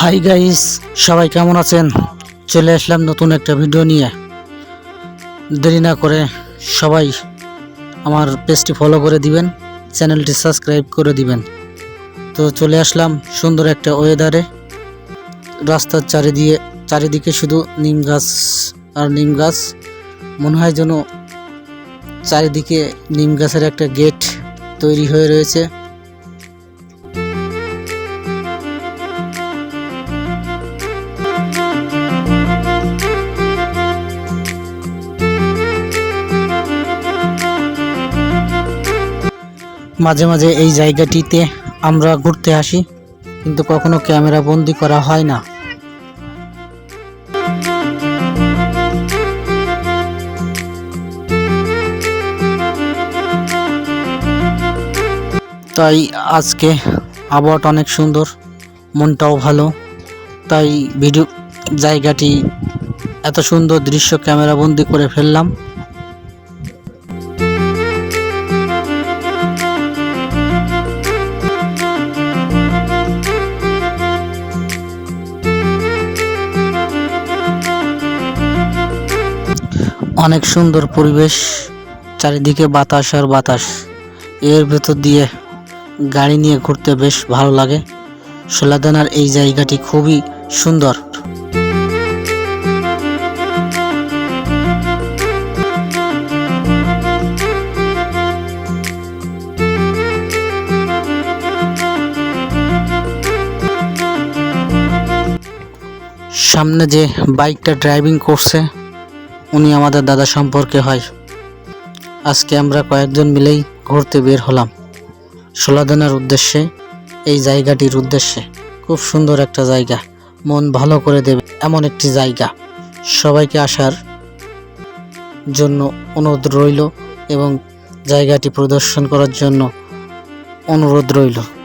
Hi guys সবাই কেমন আছেন? চলে আসলাম নতুন একটা ভিডিও নিয়ে। দেরি না করে সবাই আমার পেজটি ফলো করে দিবেন চ্যানেলটি সাবস্ক্রাইব করে দিবেন। তো চলে আসলাম সুন্দর একটা ওয়েদারে রাস্তার চারিদিকে চারিদিকে শুধু নিম গাছ আর নিম গাছ। মনে হয় যেন চারিদিকে নিম গাছের একটা গেট তৈরি হয়ে রয়েছে। মাঝে মাঝে এই জায়গাটিতে আমরা ঘুরতে আসি, কিন্তু কখনো ক্যামেরা বন্দি করা হয় না। তাই আজকে আবহাওয়াটা অনেক সুন্দর, মনটাও ভালো। তাই ভিডিও জায়গাটি এত সুন্দর দৃশ্য ক্যামেরা বন্দি করে ফেললাম। অনেক সুন্দর পরিবেশ, চারিদিকে বাতাস আর বাতাস। এর ভেতর দিয়ে গাড়ি নিয়ে ঘুরতে বেশ ভালো লাগে। সোলাদানার এই জায়গাটি খুবই সুন্দর। সামনে যে বাইকটা ড্রাইভিং করছে উনি আমাদের দাদা সম্পর্কে হয়। আজকে আমরা কয়েকজন মিলেই ঘুরতে বের হলাম। সোলাদানার উদ্দেশ্যে, এই জায়গাটির উদ্দেশ্যে। খুব সুন্দর একটা জায়গা। মন ভালো করে দেবে, এমন একটি জায়গা। সবাইকে আসার জন্য অনুরোধ রইল এবং জায়গাটি প্রদর্শন করার জন্য অনুরোধ রইল।